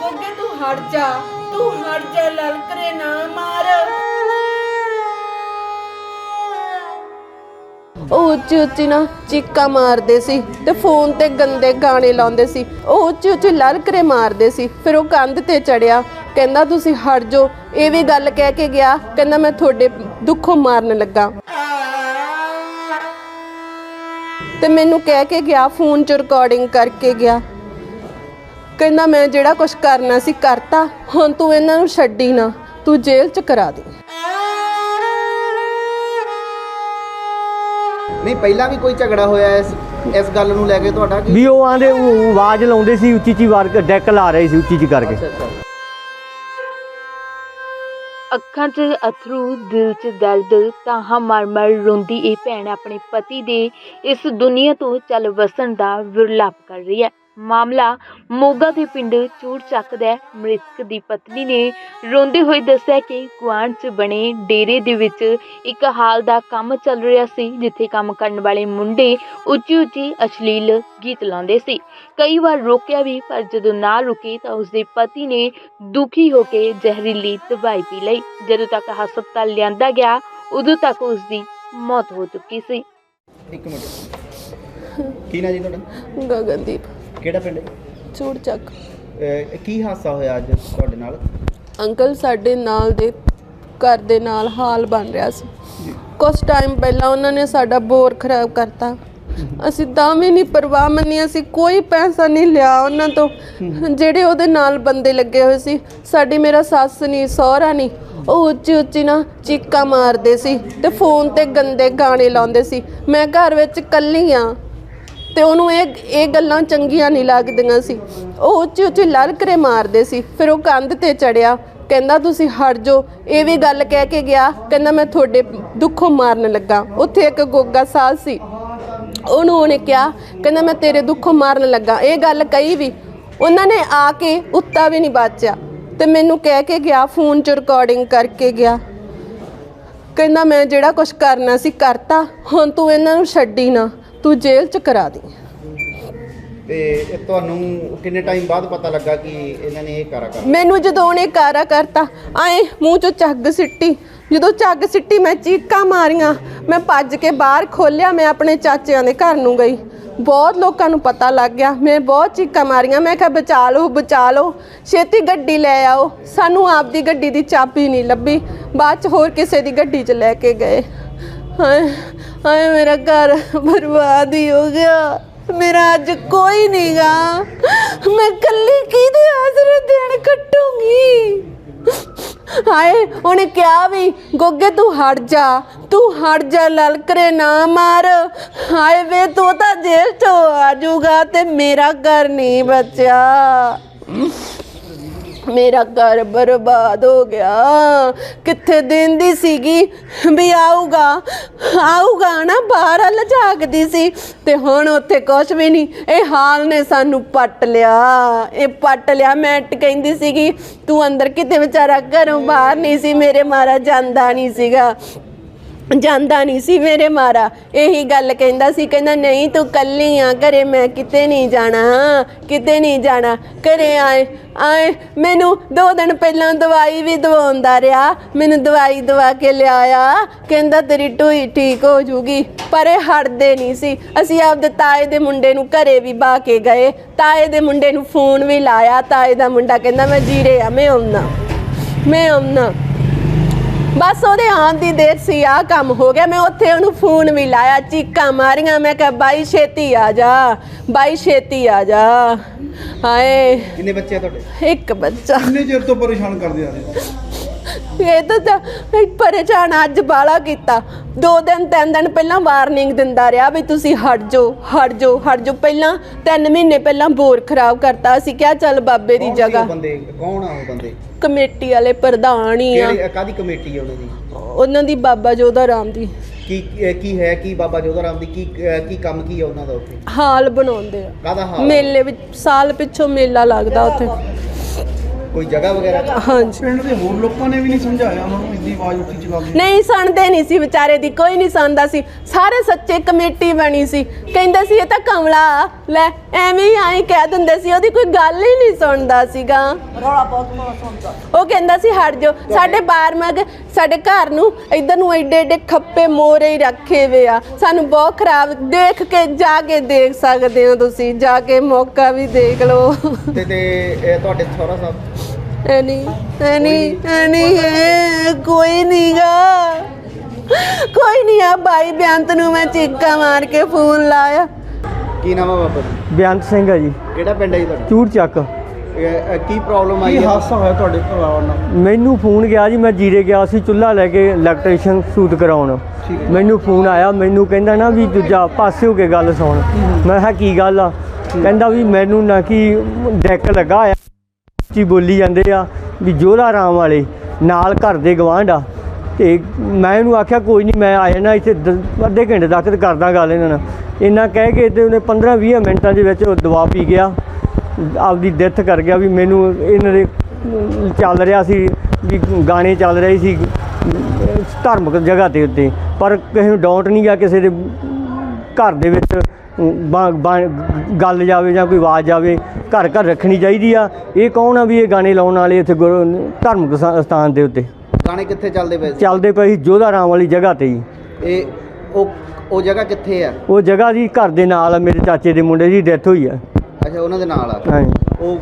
ਗੋਗੇ ਤੂੰ ਹਟ ਜਾ, ਤੂੰ ਹਟ ਜਾ, ਲਲਕਰੇ ਨਾ ਮਾਰ। ਉਹ ਉੱਚੀ ਉੱਚੀ ਨਾ ਚੀਕਾਂ ਮਾਰਦੇ ਸੀ ਤੇ ਫੋਨ ਤੇ ਗੰਦੇ ਗਾਣੇ ਲਾਉਂਦੇ ਸੀ। ਉਹ ਉੱਚੀ ਉੱਚੀ ਲਲਕਰੇ ਮਾਰਦੇ ਸੀ। ਫਿਰ ਉਹ ਕੰਧ ਤੇ ਚੜਿਆ। ਕਹਿੰਦਾ, ਤੁਸੀਂ ਹਟ ਜਾਓ। ਇਹ ਵੀ ਗੱਲ ਕਹਿ ਕੇ ਗਿਆ। ਕਹਿੰਦਾ, ਮੈਂ ਤੁਹਾਡੇ ਦੁੱਖੋਂ ਮਾਰਨ ਲੱਗਾ। ਤੇ ਮੈਨੂੰ ਕਹਿ ਕੇ ਗਿਆ, ਫੋਨ 'ਚ ਰਿਕਾਰਡਿੰਗ ਕਰਕੇ ਗਿਆ। ਕਹਿੰਦਾ ਮੈਂ ਜਿਹੜਾ ਕੁਝ ਕਰਨਾ ਸੀ ਕਰਤਾ ਹੁਣ ਤੂੰ ਇਹਨਾਂ ਨੂੰ ਛੱਡੀ ਨਾ ਤੂੰ ਜੇਲ੍ਹ 'ਚ ਕਰਾ ਦੇ। ਨਹੀਂ ਪਹਿਲਾਂ ਵੀ ਕੋਈ ਝਗੜਾ ਹੋਇਆ ਇਸ ਇਸ ਗੱਲ ਨੂੰ ਲੈ ਕੇ ਤੁਹਾਡਾ ਕਿ? ਵੀ ਉਹ ਆਂਦੇ ਉਹ ਆਵਾਜ਼ ਲਾਉਂਦੇ ਸੀ ਉੱਚੀ ਉੱਚੀ ਵਾਰ ਡੈਕ ਲਾ ਰਹੇ ਸੀ ਉੱਚੀ ਉੱਚੀ ਕਰਕੇ। ਅੱਖਾਂ 'ਚ ਅਥਰੂ ਦਿਲ 'ਚ ਦਰਦ ਤਾਹਾਂ ਮਰ-ਮਰ ਰੋਂਦੀ ਇਹ ਭੈਣ ਆਪਣੇ ਪਤੀ ਦੇ ਇਸ ਦੁਨੀਆ ਤੋਂ ਚੱਲ ਵਸਣ ਦਾ ਵਿਰਲਾਪ ਕਰ ਰਹੀ ਹੈ। ਮਾਮਲਾ ਮੋਗਾ ਦੇ ਪਿੰਡ ਚੂੜ ਚੱਕ ਦਾ ਹੈ। ਮ੍ਰਿਤਕ ਦੀ ਪਤਨੀ ਨੇ ਰੋਂਦੇ ਹੋਏ ਦੱਸਿਆ ਕਿ ਗੁਆਂਢ 'ਚ ਬਣੇ ਡੇਰੇ ਦੇ ਵਿੱਚ ਇੱਕ ਹਾਲ ਦਾ ਕੰਮ ਚੱਲ ਰਿਹਾ ਸੀ ਜਿੱਥੇ ਕੰਮ ਕਰਨ ਵਾਲੇ ਮੁੰਡੇ ਉੱਚੀ ਉੱਚੀ ਅਸ਼ਲੀਲ ਗੀਤ ਲਾਉਂਦੇ ਸੀ। ਕਈ ਵਾਰ ਰੋਕਿਆ ਵੀ ਪਰ ਜਦੋਂ ਨਾ ਰੁਕੇ ਤਾਂ ਉਸਦੇ ਪਤੀ ਨੇ ਦੁਖੀ ਹੋ ਕੇ ਜ਼ਹਿਰੀਲੀ ਦਵਾਈ ਪੀ ਲਈ। ਜਦੋਂ ਤੱਕ ਹਸਪਤਾਲ ਲਿਆਂਦਾ ਗਿਆ ਉਦੋਂ ਤੱਕ ਉਸ ਦੀ ਮੌਤ ਹੋ ਚੁੱਕੀ ਸੀ। ਇੱਕ ਮਿੰਟ। ਕੀ ਨਾ ਜੀ ਤੁਹਾਡਾ? ਗਗਨਦੀਪ। ਕਿਹੜਾ ਪਿੰਡ? ਚੂੜ ਚੱਕ ਅਹ, ਕੀ ਹਾਦਸਾ ਹੋਇਆ ਅੱਜ ਤੁਹਾਡੇ ਨਾਲ? ਅੰਕਲ ਸਾਡੇ ਨਾਲ ਦੇ ਘਰ ਦੇ ਨਾਲ ਹਾਲ ਬਣ ਰਿਹਾ ਸੀ। ਕੁਝ ਟਾਈਮ ਪਹਿਲਾਂ ਉਹਨਾਂ ਨੇ ਸਾਡਾ ਬੋਰ ਖਰਾਬ ਕਰਤਾ। ਅਸੀਂ ਤਾਂ ਵੀ ਨਹੀਂ ਪਰਵਾਹ ਮੰਨੀ ਅਸੀਂ ਕੋਈ ਪੈਸਾ ਨਹੀਂ ਲਿਆ ਉਹਨਾਂ ਤੋਂ। ਜਿਹੜੇ ਉਹਦੇ ਨਾਲ ਬੰਦੇ ਲੱਗੇ ਹੋਏ ਸੀ ਸਾਡੀ ਮੇਰਾ ਸੱਸ ਨਹੀਂ ਸਹੁਰਾ ਨਹੀਂ ਉਹ ਉੱਚੀ ਉੱਚੀ ਨਾ ਚੀਕਾਂ ਮਾਰਦੇ ਸੀ ਤੇ ਫੋਨ ਤੇ ਗੰਦੇ ਗਾਣੇ ਲਾਉਂਦੇ ਸੀ। ਮੈਂ ਘਰ ਵਿੱਚ ਇਕੱਲੀ ਆ ਤੇ ਉਹਨੂੰ ਇਹ ਇਹ ਗੱਲਾਂ ਚੰਗੀਆਂ ਨਹੀਂ ਲੱਗਦੀਆਂ ਸੀ। ਉਹ ਉੱਚੀ ਉੱਚੀ ਲਲਕਰੇ ਮਾਰਦੇ ਸੀ। ਫਿਰ ਉਹ ਕੰਧ ਤੇ ਚੜਿਆ। ਕਹਿੰਦਾ, ਤੁਸੀਂ ਹਟ ਜਾਓ। ਇਹ ਵੀ ਗੱਲ ਕਹਿ ਕੇ ਗਿਆ। ਕਹਿੰਦਾ, ਮੈਂ ਤੁਹਾਡੇ ਦੁੱਖੋਂ ਮਾਰਨ ਲੱਗਾ। ਉੱਥੇ ਇੱਕ ਗੋਗਾ ਸਾਹ ਸੀ। ਉਹਨੂੰ ਉਹਨੇ ਕਿਹਾ, ਕਹਿੰਦਾ, ਮੈਂ ਤੇਰੇ ਦੁੱਖੋਂ ਮਾਰਨ ਲੱਗਾ। ਇਹ ਗੱਲ ਕਹੀ ਵੀ ਉਹਨਾਂ ਨੇ ਆ ਕੇ ਉੱਤਾ ਵੀ ਨਹੀਂ ਬਾਚਿਆ। ਤੇ ਮੈਨੂੰ ਕਹਿ ਕੇ ਗਿਆ, ਫੋਨ 'ਚ ਰਿਕਾਰਡਿੰਗ ਕਰਕੇ ਗਿਆ। ਕਹਿੰਦਾ, ਮੈਂ ਜਿਹੜਾ ਕੁਝ ਕਰਨਾ ਸੀ, ਕਰਤਾ। ਹੁਣ ਤੂੰ ਇਹਨਾਂ ਨੂੰ ਛੱਡੀ ਨਾ। ਤੂੰ ਜੇਲ੍ਹ 'ਚ ਕਰਾ ਦੇ। ਤੇ ਇਹ ਤੁਹਾਨੂੰ ਕਿੰਨੇ ਟਾਈਮ ਬਾਅਦ ਪਤਾ ਲੱਗਾ ਕਿ ਇਹਨਾਂ ਨੇ ਇਹ ਕਾਰਾ ਕਰ ਮੈਨੂੰ ਜਦੋਂ ਉਹਨੇ ਕਾਰਾ ਕਰਤਾ ਆਏ ਮੂੰਹ 'ਚੋਂ ਝੱਗ ਸਿੱਟੀ। ਜਦੋਂ ਝੱਗ ਸਿੱਟੀ ਮੈਂ ਚੀਕਾਂ ਮਾਰੀਆਂ। ਮੈਂ ਭੱਜ ਕੇ ਬਾਹਰ ਖੋਲਿਆ ਮੈਂ ਆਪਣੇ ਚਾਚਿਆਂ ਦੇ ਘਰ ਨੂੰ ਗਈ। ਬਹੁਤ ਲੋਕਾਂ ਨੂੰ ਪਤਾ ਲੱਗ ਗਿਆ ਮੈਂ ਬਹੁਤ ਚੀਕਾਂ ਮਾਰੀਆਂ। ਮੈਂ ਕਿਹਾ ਬਚਾ ਲਓ ਬਚਾ ਲਓ। ਛੇਤੀ ਗੱਡੀ ਲੈ ਆਓ। ਸਾਨੂੰ ਆਪਦੀ ਗੱਡੀ ਦੀ ਚਾਬੀ ਨਹੀਂ ਲੱਭੀ। ਬਾਅਦ ਚ ਹੋਰ ਕਿਸੇ ਦੀ ਗੱਡੀ 'ਚ ਲੈ ਕੇ ਗਏ। ਹਾਏ ਹਾਏ, ਮੇਰਾ ਘਰ ਬਰਬਾਦ ਹੀ ਹੋ ਗਿਆ। ਮੇਰਾ ਅੱਜ ਕੋਈ ਨਹੀਂਗਾ ਮੈਂ ਕੱਲੀ ਕਿਹਦੇ ਆਸਰੇ ਦਿਨ ਕੱਟੂੰਗੀ? ਹਾਏ, ਉਹਨੇ ਕਿਹਾ ਵੀ, ਗੋਗੇ, ਤੂੰ ਹਟ ਜਾ। ਤੂੰ ਹਟ ਜਾ, ਲਲਕਰੇ ਨਾ ਮਾਰ। ਹਾਏ ਵੇ, ਤੂੰ ਤਾਂ ਜੇਲ੍ਹ ਚੋਂ ਆ ਜਾਊਗਾ ਤੇ ਮੇਰਾ ਘਰ ਨਹੀਂ ਬਚਿਆ। ਮੇਰਾ ਘਰ ਬਰਬਾਦ ਹੋ ਗਿਆ। ਕਿੱਥੇ ਦਿੰਦੀ ਸੀਗੀ? ਵੀ ਆਊਗਾ। ਆਊਗਾ ਨਾ, ਬਾਹਰ ਵੱਲ ਝਾਕਦੀ ਸੀ। ਤੇ ਹੁਣ ਉੱਥੇ ਕੁਝ ਵੀ ਨਹੀਂ। ਇਹ ਹਾਲ ਨੇ ਸਾਨੂੰ ਪੱਟ ਲਿਆ। ਇਹ ਪੱਟ ਲਿਆ। ਮੈਂ ਕਹਿੰਦੀ ਸੀਗੀ, ਤੂੰ ਅੰਦਰ ਕਿਤੇ ਵਿਚਾਰਾ ਘਰੋਂ ਬਾਹਰ ਨਹੀਂ ਸੀ। ਮੇਰੇ ਮਾਰਾ ਜਾਂਦਾ ਨਹੀਂ ਸੀਗਾ। ਜਾਂਦਾ ਨਹੀਂ ਸੀ ਮੇਰੇ ਮਾਰਾ। ਇਹੀ ਗੱਲ ਕਹਿੰਦਾ ਸੀ, ਕਹਿੰਦਾ ਨਹੀਂ ਤੂੰ ਕੱਲੀ ਆ, ਘਰੇ ਮੈਂ ਕਿਤੇ ਨਹੀਂ ਜਾਣਾ, ਕਿਤੇ ਨਹੀਂ ਜਾਣਾ। ਘਰੇ ਆਏ ਆਏ, ਮੈਨੂੰ ਦੋ ਦਿਨ ਪਹਿਲਾਂ ਦਵਾਈ ਵੀ ਦਵਾਉਂਦਾ ਰਿਹਾ। ਮੈਨੂੰ ਦਵਾਈ ਦਵਾ ਕੇ ਲਿਆਇਆ। ਕਹਿੰਦਾ ਤੇਰੀ ਟੂਈ ਠੀਕ ਹੋ ਜੂਗੀ, ਪਰ ਇਹ ਹਟਦੇ ਨਹੀਂ ਸੀ। ਅਸੀਂ ਆਪਦੇ ਤਾਏ ਦੇ ਮੁੰਡੇ ਨੂੰ ਘਰੇ ਵੀ ਬਾ ਕੇ ਗਏ। ਤਾਏ ਦੇ ਮੁੰਡੇ ਨੂੰ ਫੋਨ ਵੀ ਲਾਇਆ। ਤਾਏ ਦਾ ਮੁੰਡਾ ਕਹਿੰਦਾ, ਮੈਂ ਜੀਰੇ ਆ, ਮੈਂ ਆਉਣਾ ਮੈਂ ਆਉਣਾ ਬਸ ਉਹਦੇ ਆਉਣ ਦੀ ਦੇਰ ਸੀ ਆ ਕੰਮ ਹੋ ਗਿਆ। ਮੈਂ ਉੱਥੇ ਉਹਨੂੰ ਫੋਨ ਵੀ ਲਾਇਆ ਚੀਕਾਂ ਮਾਰੀਆਂ। ਮੈਂ ਕਿਹਾ ਬਾਈ ਛੇਤੀ ਆ ਜਾ ਬਾਈ ਛੇਤੀ ਆ ਜਾ। ਹਾਏ। ਕਿੰਨੇ ਬੱਚੇ ਆ ਤੁਹਾਡੇ? ਇੱਕ ਬੱਚਾ। ਕਿੰਨੇ ਚਿਰ ਤੋਂ ਪਰੇਸ਼ਾਨ ਕਰਦੇ ਆ ਰਹੇ? ਇਹ ਤਾਂ ਤਾਂ ਪਰੇਸ਼ਾਨ ਅੱਜ ਬਾਲਾ ਕੀਤਾ। ਦੋ ਦਿਨ ਤਿੰਨ ਦਿਨ ਪਹਿਲਾਂ ਵਾਰਨਿੰਗ ਦਿੰਦਾ ਰਿਹਾ ਵੀ ਤੁਸੀਂ ਹਟ ਜਾਓ ਹਟ ਜਾਓ ਹਟ ਜਾਓ। ਪਹਿਲਾਂ ਤਿੰਨ ਮਹੀਨੇ ਪਹਿਲਾਂ ਬੋਰ ਖਰਾਬ ਕਰਤਾ ਅਸੀਂ ਕਿਹਾ ਚੱਲ ਬਾਬੇ ਦੀ ਕੌਣ ਸੀ ਉਹ ਜਗ੍ਹਾ। ਬੰਦੇ? ਕੌਣ ਆ ਉਹ ਬੰਦੇ? ਕਮੇਟੀ ਵਾਲੇ ਪ੍ਰਧਾਨ ਹੀ ਆ। ਕਿਹੜੀ ਕਾਦੀ ਕਮੇਟੀ ਹੈ ਉਹਨਾਂ ਦੀ? ਉਹਨਾਂ ਦੀ ਬਾਬਾ ਜੋਧਾ ਰਾਮ ਦੀ। ਕੀ ਕੀ ਹੈ? ਕੀ ਬਾਬਾ ਜੋਧਾ ਰਾਮ ਦੀ? ਕੀ ਅਹ, ਕੀ ਕੰਮ ਕੀ ਹੈ ਉਹਨਾਂ ਦਾ ਉੱਥੇ? ਹਾਲ ਬਣਾਉਂਦੇ ਆ। ਕਾਦਾ ਹਾਲ? ਮੇਲੇ ਵਿੱਚ ਸਾਲ ਪਿੱਛੋਂ ਮੇਲਾ ਲੱਗਦਾ ਉੱਥੇ। ਕੋਈ ਜਗ੍ਹਾ ਵਗੈਰਾ? ਹਾਂਜੀ। ਪਿੰਡ ਦੇ ਹੋਰ ਲੋਕਾਂ ਨੇ ਵੀ ਨਹੀਂ ਸਮਝਾਇਆ ਉਹਨਾਂ ਨੂੰ ਇੰਨੀ ਆਵਾਜ਼ ਉੱਚੀ ਚਲਾਉਂਦੀ ਨਹੀਂ ਸੁਣਦੇ ਨਹੀਂ ਸੀ ਵਿਚਾਰੇ ਦੀ ਕੋਈ ਨਹੀਂ ਸੁਣਦਾ ਸੀ। ਸਾਰੇ ਸੱਚੇ ਕਮੇਟੀ ਬਣੀ ਸੀ। ਕਹਿੰਦੇ ਸੀ ਇਹ ਤਾਂ ਕਮਲਾ ਲੈ ਐਵੇਂ ਹੀ ਆਈ ਕਹਿ ਦਿੰਦੇ ਸੀ ਉਹਦੀ ਕੋਈ ਗੱਲ ਹੀ ਨਹੀਂ ਸੁਣਦਾ ਸੀਗਾ। ਉਹ ਕਹਿੰਦਾ ਸੀ ਹਟ ਜਾਓ ਸਾਡੇ ਬਾਰਮਗ ਸਾਡੇ ਘਰ ਨੂੰ ਇਧਰ ਨੂੰ ਐਡੇ ਐਡੇ ਖੱਪੇ ਮੋਰੇ ਹੀ ਰੱਖੇ ਵੇ ਆ। ਸਾਨੂੰ ਬਹੁਤ ਖਰਾਬ ਦੇਖ ਕੇ ਜਾ ਕੇ ਦੇਖ ਸਕਦੇ ਹੋ ਤੁਸੀਂ ਜਾ ਕੇ ਮੌਕਾ ਵੀ ਦੇਖ ਲਓ। ਤੇ ਤੇ ਇਹ ਤੁਹਾਡੇ ਸਹੁਰਾ ਸਾਹਿਬ? ਐਨੀ ਐਨੀ ਐਨੀ ਹੈ, ਕੋਈ ਨਹੀਂਗਾ ਕੋਈ ਨਹੀਂ ਆ ਬਾਈ ਬੇਅੰਤ ਨੂੰ ਮੈਂ ਚੀਕਾਂ ਮਾਰ ਕੇ ਫੋਨ ਲਾਇਆ। ਕੀ ਨਾਮ ਹੈ ਬਾਬਾ ਜੀ? ਬੇਅੰਤ ਸਿੰਘ ਹੈ ਜੀ। ਕਿਹੜਾ ਪਿੰਡ ਹੈ ਜੀ ਤੁਹਾਡਾ? ਚੂੜ ਚੱਕ। ਇਹ, ਇਹ ਕੀ ਪ੍ਰੋਬਲਮ ਆਈ ਕੀ ਹੈ? ਹਾਦਸਾ ਹੋਇਆ ਤੁਹਾਡੇ ਪਰਿਵਾਰ ਨਾਲ? ਮੈਨੂੰ ਫੋਨ ਗਿਆ ਜੀ ਮੈਂ ਜੀਰੇ ਗਿਆ ਸੀ ਚੁੱਲ੍ਹਾ ਲੈ ਕੇ ਇਲੈਕਟ੍ਰੀਸ਼ੀਅਨ ਸੂਟ ਕਰਾਉਣ। ਠੀਕ ਹੈ। ਮੈਨੂੰ ਫੋਨ ਆਇਆ ਮੈਨੂੰ ਕਹਿੰਦਾ ਨਾ ਵੀ ਦੂਜਾ ਪਾਸੇ ਹੋ ਕੇ ਗੱਲ ਸੁਣ। ਮੈਂ ਕਿਹਾ ਕੀ ਗੱਲ ਆ? ਕਹਿੰਦਾ ਵੀ ਮੈਨੂੰ ਨਾ ਕੀ ਡੈਕ ਲੱਗਾ ਆ ਉੱਚੀ ਬੋਲੀ ਜਾਂਦੇ ਆ, ਵੀ ਜੋਲਾ ਰਾਮ ਵਾਲੇ, ਨਾਲ ਘਰ ਦੇ ਗਵਾਂਢ ਆ। ਤੇ ਮੈਂ ਇਹਨੂੰ ਆਖਿਆ, ਕੋਈ ਨਹੀਂ ਮੈਂ ਆ ਜਾਣਾ ਇੱਥੇ ਦ- ਅੱਧੇ ਘੰਟੇ ਤੱਕ ਤੇ ਕਰਦਾ ਗੱਲ ਇਹਨਾਂ ਨਾਲ। ਇੰਨਾ ਕਹਿ ਕੇ ਤੇ ਉਹਨੇ 15 20 ਮਿੰਟਾਂ ਦੇ ਵਿੱਚ ਉਹ ਦਵਾ ਪੀ ਗਿਆ। ਆਪਦੀ ਡੈਥ ਕਰ ਗਿਆ ਵੀ ਮੈਨੂੰ ਇਹਨਾਂ ਦੇ ਚੱਲ ਰਿਹਾ ਸੀ, ਵੀ ਗਾਣੇ ਚੱਲ ਰਹੇ ਸੀ, ਧਾਰਮਿਕ ਜਗ੍ਹਾ ਤੇ ਉੱਤੇ। ਪਰ ਕਿਸੇ ਨੂੰ ਡਾਊਟ ਨਹੀਂ ਗਿਆ ਕਿਸੇ ਦੇ ਘਰ ਦੇ ਵਿੱਚ ਗੱਲ ਜਾਵੇ ਜਾਂ ਕੋਈ ਆਵਾਜ਼ ਜਾਵੇ ਘਰ ਘਰ ਰੱਖਣੀ ਚਾਹੀਦੀ ਆ। ਇਹ ਕੌਣ ਆ ਵੀ ਇਹ ਗਾਣੇ ਲਾਉਣ ਵਾਲੇ ਇੱਥੇ ਗੁਰੂ ਧਾਰਮਿਕ ਸਥਾ- ਸਥਾਨ ਦੇ ਉੱਤੇ? ਗਾਣੇ ਕਿੱਥੇ ਚੱਲਦੇ ਪਏ ਚੱਲਦੇ ਪਏ ਜੋਧਾ ਰਾਮ ਵਾਲੀ ਜਗ੍ਹਾ ਤੇ ਹੀ ਇਹ ਉਹ ਉਹ ਜਗ੍ਹਾ ਕਿੱਥੇ ਆ? ਉਹ ਜਗ੍ਹਾ ਦੀ ਘਰ ਦੇ ਨਾਲ ਆ ਮੇਰੇ ਚਾਚੇ ਦੇ ਮੁੰਡੇ ਦੀ ਡੈਥ ਹੋਈ ਆ। ਅੱਛਾ ਉਹਨਾਂ ਦੇ ਨਾਲ ਆ। ਹਾਂਜੀ। ਉਹ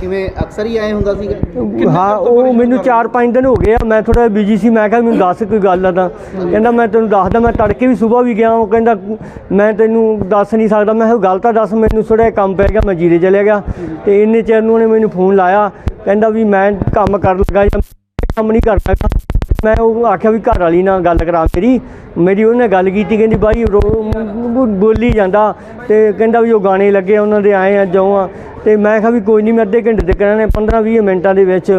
ਕਿਵੇਂ ਅਕਸਰ ਹੀ ਆਏ ਹੁੰਦਾ ਸੀਗਾ? ਹਾਂ ਉਹ ਮੈਨੂੰ 4-5 ਦਿਨ ਹੋ ਗਏ ਆ। ਮੈਂ ਥੋੜਾ ਬਿਜ਼ੀ ਸੀ ਮੈਂ ਕਿਹਾ ਮੈਨੂੰ ਦੱਸ ਕੋਈ ਗੱਲ ਆ ਤਾਂ। ਕਹਿੰਦਾ ਮੈਂ ਤੈਨੂੰ ਦੱਸਦਾ ਮੈਂ ਤੜਕੇ ਵੀ ਸਵੇਰ ਵੀ ਗਿਆ ਉਹ ਕਹਿੰਦਾ ਮੈਂ ਤੈਨੂੰ ਦੱਸ ਨਹੀਂ ਸਕਦਾ। ਮੈਂ ਕਿਹਾ ਗੱਲ ਤਾਂ ਦੱਸ ਮੈਨੂੰ ਥੋੜਾ ਜਿਹਾ ਕੰਮ ਪੈ ਗਿਆ ਮੈਂ ਜੀਰੇ ਚਲੇ ਗਿਆ। ਤੇ ਇੰਨੇ ਚਿਰ ਨੂੰ ਉਹਨੇ ਮੈਨੂੰ ਫੋਨ ਲਾਇਆ। ਕਹਿੰਦਾ ਵੀ ਮੈਂ ਕੰਮ ਕਰਨ ਲੱਗਾ ਜਾਂ ਕੰਮ ਨਹੀਂ ਕਰਦਾ। ਮੈਂ ਉਹ ਆਖਿਆ ਵੀ ਘਰ ਵਾਲੀ ਨਾਲ ਗੱਲ ਕਰਾ ਮੇਰੀ। ਮੇਰੀ ਉਹਨੇ ਗੱਲ ਕੀਤੀ ਕਹਿੰਦੀ ਬਾਈ ਬੋਲੀ ਜਾਂਦਾ ਤੇ ਕਹਿੰਦਾ ਵੀ ਉਹ ਗਾਣੇ ਲੱਗੇ ਆ, ਉਹਨਾਂ ਦੇ ਆਏ ਆ ਜਾਉ ਆ। ਤੇ ਮੈਂ ਕਿਹਾ ਵੀ ਕੋਈ ਨਹੀਂ ਮੈਂ ਅੱਧੇ ਘੰਟੇ ਤੱਕ ਨੇ 15 20 ਮਿੰਟਾਂ ਦੇ ਵਿੱਚ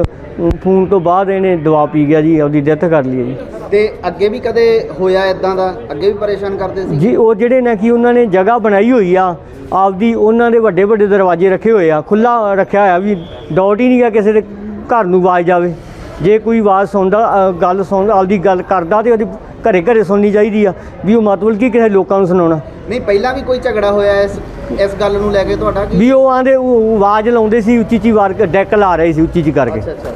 ਫੋਨ ਤੋਂ ਬਾਅਦ ਇਹਨੇ ਦਵਾ ਪੀ ਗਿਆ ਜੀ ਆਪਦੀ ਡੈਥ ਕਰ ਲਈ ਜੀ। ਤੇ ਅੱਗੇ ਵੀ ਕਦੇ ਹੋਇਆ ਇਦਾਂ ਦਾ? ਅੱਗੇ ਵੀ ਪਰੇਸ਼ਾਨ ਕਰਦੇ ਸੀ? ਜੀ ਉਹ ਜਿਹੜੇ ਨੇ ਕਿ ਉਹਨਾਂ ਨੇ ਜਗ੍ਹਾ ਬਣਾਈ ਹੋਈ ਆ ਆਪਦੀ ਉਹਨਾਂ ਦੇ ਵੱਡੇ ਵੱਡੇ ਦਰਵਾਜ਼ੇ ਰੱਖੇ ਹੋਏ ਆ ਖੁੱਲਾ ਰੱਖਿਆ ਹੋਇਆ ਵੀ ਡਾਟ ਹੀ ਨਹੀਂ ਗਾ ਕਿਸੇ ਦੇ ਘਰ ਨੂੰ ਆਵਾਜ਼ ਜਾਵੇ। ਜੇ ਕੋਈ ਆਵਾਜ਼ ਸੁਣਦਾ ਗੱਲ ਸੁਣ ਆਪਦੀ ਗੱਲ ਕਰਦਾ ਤੇ ਉਹਦੀ ਘਰੇ ਘਰੇ ਸੁਣਨੀ ਚਾਹੀਦੀ ਆ ਵੀ ਉਹ ਮਤਲਬ ਕੀ ਕਿਸੇ ਲੋਕਾਂ ਨੂੰ ਸੁਣਾਉਣਾ। ਨਹੀਂ ਪਹਿਲਾਂ ਵੀ ਕੋਈ ਝਗੜਾ ਹੋਇਆ ਇਸ ਇਸ ਗੱਲ ਨੂੰ ਲੈ ਕੇ ਤੁਹਾਡਾ ਕਿ ਵੀ ਉਹ ਆਂਦੇ ਉਹ ਆਵਾਜ਼ ਲਾਉਂਦੇ ਸੀ ਉੱਚੀ ਉੱਚੀ ਵਾਰ ਡੈਕ ਲਾ ਰਹੇ ਸੀ ਉੱਚੀ ਉੱਚੀ ਕਰਕੇ। ਅੱਛਾ ਅੱਛਾ।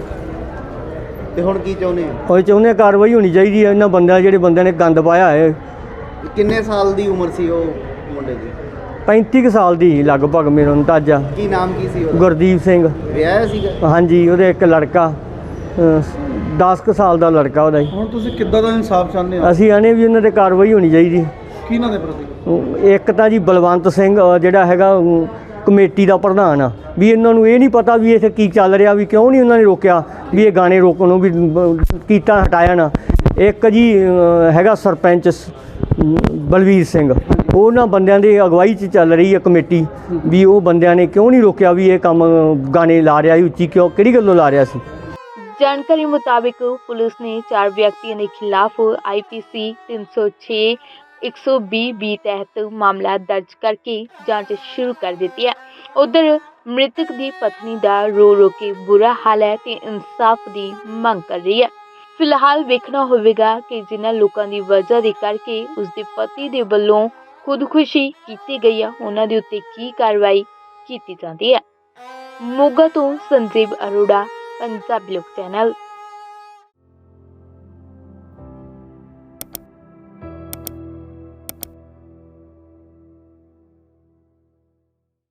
ਤੇ ਹੁਣ ਕੀ ਚਾਹੁੰਦੇ ਆ ਉਹ ਚਾਹੁੰਦੇ ਆ ਕਾਰਵਾਈ ਹੋਣੀ ਚਾਹੀਦੀ ਹੈ ਇਹਨਾਂ ਬੰਦਿਆਂ ਜਿਹੜੇ ਬੰਦਿਆਂ ਨੇ ਗੰਦ ਪਾਇਆ ਹੈ। ਕਿੰਨੇ ਸਾਲ ਦੀ ਉਮਰ ਸੀ ਉਹ ਮੁੰਡੇ ਦੀ? 35 ਕੁ ਸਾਲ ਦੀ ਲਗਭਗ ਮੇਰਾ ਅੰਦਾਜ਼ਾ। ਕੀ ਨਾਮ ਕੀ ਸੀ ਉਹਦਾ? ਗੁਰਦੀਪ ਸਿੰਘ। ਵਿਆਹਿਆ ਸੀਗਾ? ਹਾਂਜੀ ਉਹਦੇ ਇੱਕ ਲੜਕਾ 10 ਕੁ ਸਾਲ ਦਾ ਲੜਕਾ ਉਹਦਾ ਜੀ ਹੁਣ ਤੁਸੀਂ ਕਿੱਦਾਂ ਦਾ ਇਨਸਾਫ ਚਾਹੁੰਦੇ ਹੋ? ਅਸੀਂ ਆਨੇ ਵੀ ਉਹਨਾਂ ਤੇ ਕਾਰਵਾਈ ਹੋਣੀ ਚਾਹੀਦੀ। ਹੈ। ਕਿਹਨਾਂ ਦੇ ਪ੍ਰਤੀ? ਇੱਕ ਤਾਂ ਜੀ ਬਲਵੰਤ ਸਿੰਘ ਅ, ਜਿਹੜਾ ਹੈਗਾ ਅਮ, ਕਮੇਟੀ ਦਾ ਪ੍ਰਧਾਨ ਆ। ਵੀ ਇਹਨਾਂ ਨੂੰ ਇਹ ਨਹੀਂ ਪਤਾ ਵੀ ਇੱਥੇ ਕੀ ਚੱਲ ਰਿਹਾ ਵੀ ਕਿਉਂ ਨਹੀਂ ਉਹਨਾਂ ਨੇ ਰੋਕਿਆ ਵੀ ਇਹ ਗਾਣੇ ਰੋਕਣ ਨੂੰ ਵੀ ਬ- ਕੀਤਾ ਹਟਾਇਆ ਨਾ। ਇੱਕ ਜੀ ਅ, ਹੈਗਾ ਸਰਪੰਚ ਸ- ਅਮ, ਬਲਵੀਰ ਸਿੰਘ। ਉਹਨਾਂ ਬੰਦਿਆਂ ਦੀ ਅਗਵਾਈ 'ਚ ਚੱਲ ਰਹੀ ਹੈ ਕਮੇਟੀ ਵੀ ਉਹ ਬੰਦਿਆਂ ਨੇ ਕਿਉਂ ਨਹੀਂ ਰੋਕਿਆ ਵੀ ਇਹ ਕੰਮ ਗਾਣੇ ਲਾ ਰਿਹਾ ਸੀ ਉੱਚੀ ਕਿਉਂ ਕਿਹੜੀ ਗੱਲੋਂ ਲਾ ਰਿਹਾ ਸੀ? ਜਾਣਕਾਰੀ ਮੁਤਾਬਿਕ ਪੁਲਿਸ ਨੇ ਚਾਰ ਵਿਅਕਤੀਆਂ ਦੇ ਖਿਲਾਫ ਆਈਪੀਸੀ 306 120 ਬੀ ਤਹਿਤ ਮਾਮਲਾ ਦਰਜ ਕਰਕੇ ਜਾਂਚ ਸ਼ੁਰੂ ਕਰ ਦਿੱਤੀ ਹੈ। ਉਧਰ ਮ੍ਰਿਤਕ ਦੀ ਪਤਨੀ ਦਾ ਰੋ ਰੋ ਕੇ ਬੁਰਾ ਹਾਲ ਹੈ ਤੇ ਇਨਸਾਫ ਦੀ ਮੰਗ ਕਰ ਰਹੀ ਹੈ। ਫਿਲਹਾਲ ਵੇਖਣਾ ਹੋਵੇਗਾ ਕਿ ਜਿਨ੍ਹਾਂ ਲੋਕਾਂ ਦੀ ਵਜ੍ਹਾ ਦੇ ਕਰਕੇ ਉਸਦੇ ਪਤੀ ਦੇ ਵੱਲੋਂ ਖੁਦਕੁਸ਼ੀ ਕੀਤੀ ਗਈ ਹੈ, ਉਹਨਾਂ ਦੇ ਉੱਤੇ ਕੀ ਕਾਰਵਾਈ ਕੀਤੀ ਜਾਂਦੀ ਹੈ। ਮੋਗਾ ਤੋਂ ਸੰਜੀਵ ਅਰੋੜਾ, ਪੰਜਾਬੀ ਲੋਕ ਚੈਨਲ।